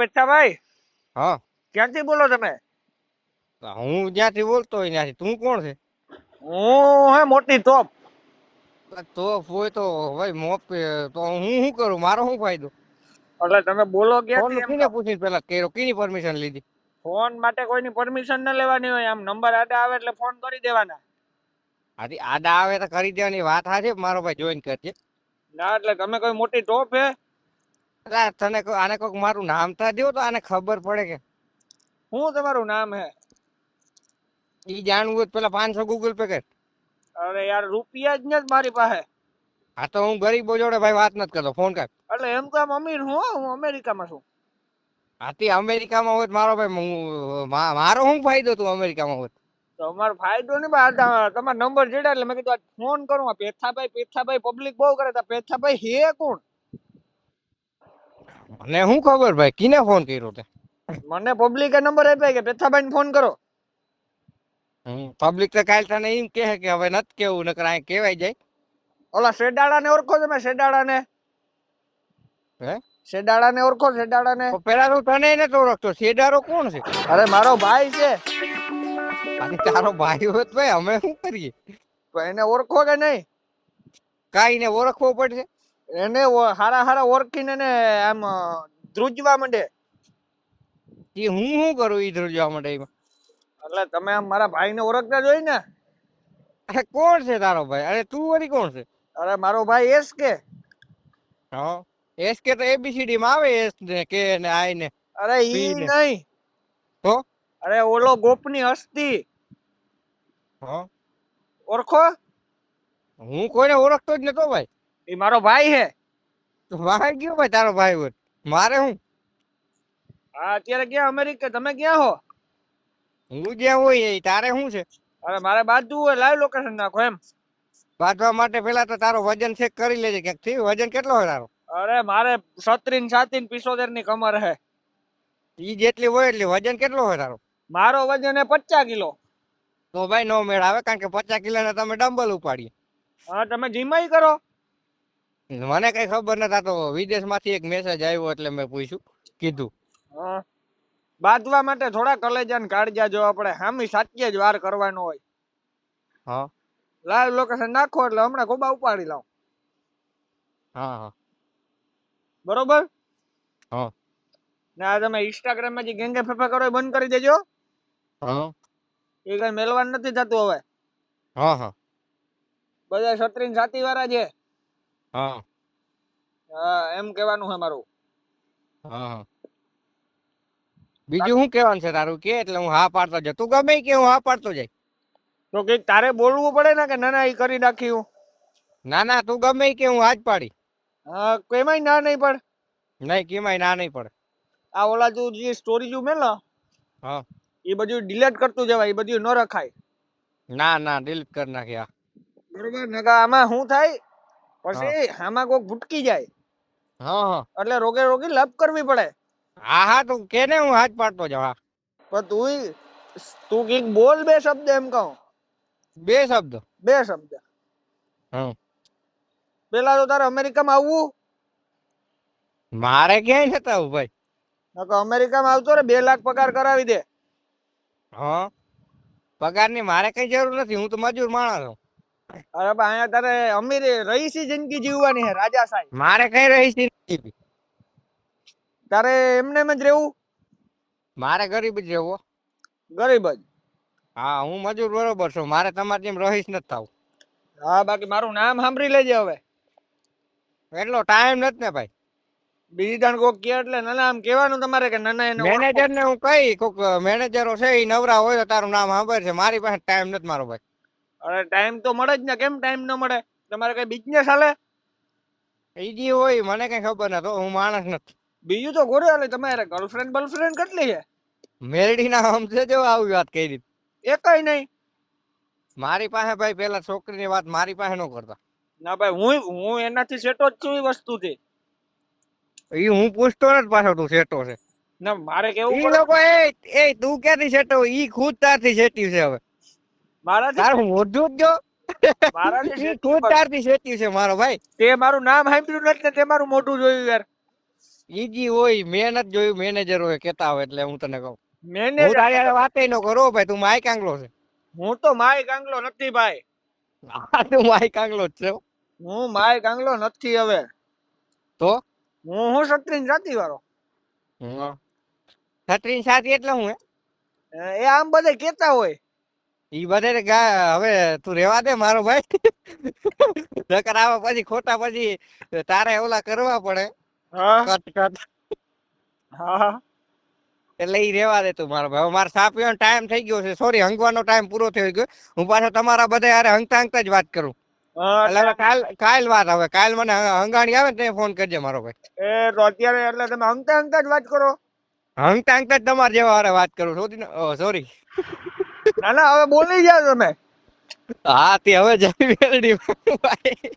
પેઠાભાઈ હા. ક્યાંથી બોલો તમે? હું જ્યાંથી બોલતો હોય ત્યાંથી. તું કોણ છે? હું હે મોટી તોપ. તોપ હોય તો ભાઈ મોપ તો હું શું કરું? મારો શું ફાયદો? એટલે તમે બોલો ક્યાંથી કીને પૂછીને પેલા કેરો કીની પરમિશન લીધી? ફોન માટે કોઈની પરમિશન ન લેવાની હોય. આમ નંબર આડા આવે એટલે ફોન કરી દેવાના. આથી આડા આવે તો કરી દેવાની. વાત હાચે? મારો ભાઈ જોઈન કરજે. ના એટલે તમે કોઈ મોટી ટોપ હે? અલા તને આને કોક મારું નામ તા દો તો આને ખબર પડે કે હું તમારું નામ હે? ઈ જાણવું હોય પેલા પાંચસો ગૂગલ પે કર. અરે યાર રૂપિયા જ નથી મારી પાસે. હા તો હું ગરીબો જોડે ભાઈ વાત નથી કરતો ફોન કર. એટલે એમ કામ અમીર હું હો, હું અમેરિકામાં છું. આથી અમેરિકામાં હોય તો મારો ભાઈ હું- મારો શું ફાયદો તું અમેરિકામાં હોય તમારો ફાયદો નહીં બા તમારો નંબર જેડા એટલે મેં કીધું ફોન કરું પેથાભાઈ પેથાભાઈ પબ્લિક બહુ કરે તો પેથાભાઈ હે કોણ? મને શું ખબર ભાઈ? કિને ફોન કર્યો તે? મને પબ્લિકે નંબર આપ્યા કે પેથાભાઈને ફોન કરો. પબ્લિક તો કાલ તને એમ કહે કે હવે નથી કેવું નકર આ કહેવાય જાય. ઓલા શેડાળાને ઓળખો તમે શેડાળાને હે? શેડાળાને ઓળખો શેડાળાને ને પેલા તો તને નથી ઓળખતો શેડારો કોણ છે? અરે મારો ભાઈ છે. આથી તારો ભાઈ હોત ભાઈ અમે શું કરીએ? તો એને ઓળખો કે નહીં? કાઈ ને ઓળખવો પડશે? એને હારા હારા ઓળખીને ને આમ ધ્રુજવા માંડે. એ હું શું કરું એ ધ્રુજવા એમાં? એટલે તમે આમ મારા ભાઈને ઓળખતા જોઈ ને? અરે કોણ છે તારો ભાઈ? અરે તું વળી કોણ છે? અરે મારો ભાઈ એસ કે. હા. એસ કે તો એબીસીડી માં આવે એસ ને કે ને આઈ ને અરે ઈ ને. નહીં. તો અરે ઓલો ગોપની હસ્તી. હા. ઓળખો? હું કોઈને ઓળખતો જ નતો ભાઈ. એ મારો ભાઈ હે. તો વાહ ગયો ભાઈ? તારો ભાઈ હોય મારે હું? હા અત્યારે ક્યાં અમેરિકા. તમે ક્યાં હો? હું જ્યાં હોય એ. તારે શું છે? અરે મારે બાજુ હોય લાઈવ લોકેશન નાખો એમ. બાજવા માટે પેલા તો તારો વજન ચેક કરી લેજે ક્યાંક. થી વજન કેટલો હોય તારો? અરે મારે સત્રીન સાતીન પિસોતેરની કમર હે. ઈ જેટલી હોય એટલી. વજન કેટલો હોય તારો? મારો વજન હે પચાસ કિલો. તો ભાઈ નો મેળ આવે કારણ કે પચાસ કિલો ને તમે ડમ્બલ ઉપાડીએ. હા તમે જીમ કરો. મને કઈ ખબર નતા તો તો વિદેશમાંથી એક મેસેજ આવ્યો એટલે મેં પૂછ્યું કીધું. બાંધવા માટે થોડા કલેજા ને કાળજા જો આપણે હામી સાચી જ વાર કરવાનો હોય. હા. લાઈવ લોકેશન નાખો એટલે હમણાં ખૂબ ઉપાડી લાવ. હા હા. બરોબર? હા. ને આ તમે ઇન્સ્ટાગ્રામમાં જે ગેંગે ફેફા કરો એ બંધ કરી દેજો. હા. એ કઈ મેલવાન નથી થતું હવે. હા હા. બધા સત્રીન સાતી વાળા છે. હા. હા એમ કહેવાનું છે મારું. હા બીજું શું કહેવાનું છે તારું? કે એટલે હું હા પાડતો જાય તું ગમે કે હું હા પાડતો જાય તો કંઈક તારે બોલવું પડે ને કે ના ના એ કરી નાખ્યું ના ના તું ગમે કે હું હા જ પાડી. હા કેમાંય ના નહીં પડે? નહીં કેમાય ના નહીં પડે. આ ઓલા જો જે સ્ટોરી જો મેલ હા. એ બધું ડિલીટ કરતું જવાય એ બધું ન રખાય. ના ના ડિલીટ કરી નાખ્યા બરોબર? ને આમાં શું થાય? પછી આમાં કોક ભૂટકી જાય. હા હા. એટલે રોગે રોગી લપ કરવી પડે. હા હા તું કે ને હું હાથ પાડતો જવા પણ તું તું કંઈક બોલ બે શબ્દ એમ કહું. બે શબ્દ? બે શબ્દ. હમ પેલા તો તારે અમેરિકામાં આવવું? મારે ક્યાંય નતા આવું ભાઈ. નકર અમેરિકામાં આવતો રે બે લાખ પગાર કરાવી દે. હા. પગારની મારે કઈ જરૂર નથી હું તો મજૂર માણસ છું. અરે બા અહીંયા તારે અમીર રહીસી જિંદગી જીવવાની હે રાજા સાહેબ. મારે કઈ રહી છે તારે એમને એમ જ રહેવું? મારે ગરીબ જ રહેવો ગરીબ જ? હા હું મજૂર બરોબર છું મારે તમારી જેમ રહીશ નથી થવું. હા બાકી મારું નામ સાંભળી લેજે હવે. એટલો ટાઈમ નથી ને ભાઈ. બીજી દાણ કોક કે એટલે નાના આમ કહેવાનું તમારે કે નાના એને મેનેજર ને હું કઈ કોક મેનેજરો છે એ નવરા હોય તો તારું નામ સાંભળે છે મારી પાસે ટાઈમ નથી મારો ભાઈ. અરે ટાઈમ તો મળે જ ને. કેમ ટાઈમ ન મળે? તમારે કઈ બિઝનેસ હાલે? ઈ જે હોય મને કઈ ખબર નથી તો હું માણસ નથી. બીજું તો ઘોડે હાલે. તમારે ગર્લફ્રેન્ડ બર્લફ્રેન્ડ કેટલી છે? મેરડી ના સમજે જો આવી વાત કરી. કઈ નહીં. મારી પાસે ભાઈ પેલા છોકરીની વાત મારી પાસે ન કરતા. ના ભાઈ હું હું એનાથી સેટો જ છું એ વસ્તુથી. ઈ હું પૂછતો નથી પાછો તું સેટો છે. ના મારે કેવું ઈ લોકો એ એ તું ક્યાંથી સેટો? ઈ ખુદ તારથી સેટી છે હવે. મારાથી તારું મોઢું જ જો. મારાથી ઈ setting ખુદ પડે. તારથી સેટી છે મારો ભાઈ. તે મારું નામ સાંભળ્યું નથી ને તે મારું મોઢું જોયું યાર. ઈજી હોય મેં નથી જોયું મેનેજર હોય કેતા હોય એટલે હું તને કહું. હું મેનેજર તારી હારે વાતે ન કરો ભાઈ તું માય કાંગલો છે. હું તો માય કાંગલો નથી ભાઈ. હા તું માય કાંગલો જ છે હો. હું માય કાંગલો નથી હવે. તો? હું હું સત્રીન જાતિ વાળો? હમ. છત્રી સાથી એટલે હું હે? એ આમ બધે કેતા હોય. ઈ બધે ગા હવે તું રેવા દે મારો ભાઈ. નકર આવા પછી ખોટા પછી તારે ઓલા કરવા પડે. Cut cut. હા એટલે ઈ રેવા દે તું મારો ભાઈ. મારે સા ટાઈમ થઈ ગયો છે. સોરી હંગવાનો ટાઈમ પૂરો થઈ ગયો. હું પાછો તમારા બધા હારે હંગતા હંગતા જ વાત કરું. એટલે હવે કાલ કાલ વાત હવે. કાલ મને હંગાણી આવે ને ફોન કરજે મારો ભાઈ. એ તો અત્યારે એટલે તમે હંગતા હંગતા જ વાત કરો. હંગતા હંગતા જ તમારા જેવા હારે વાત કરું સોરી સોરી ના ના હવે બોલી ગયા તમે. હા તે હવે જમી મેળડી ભાઈ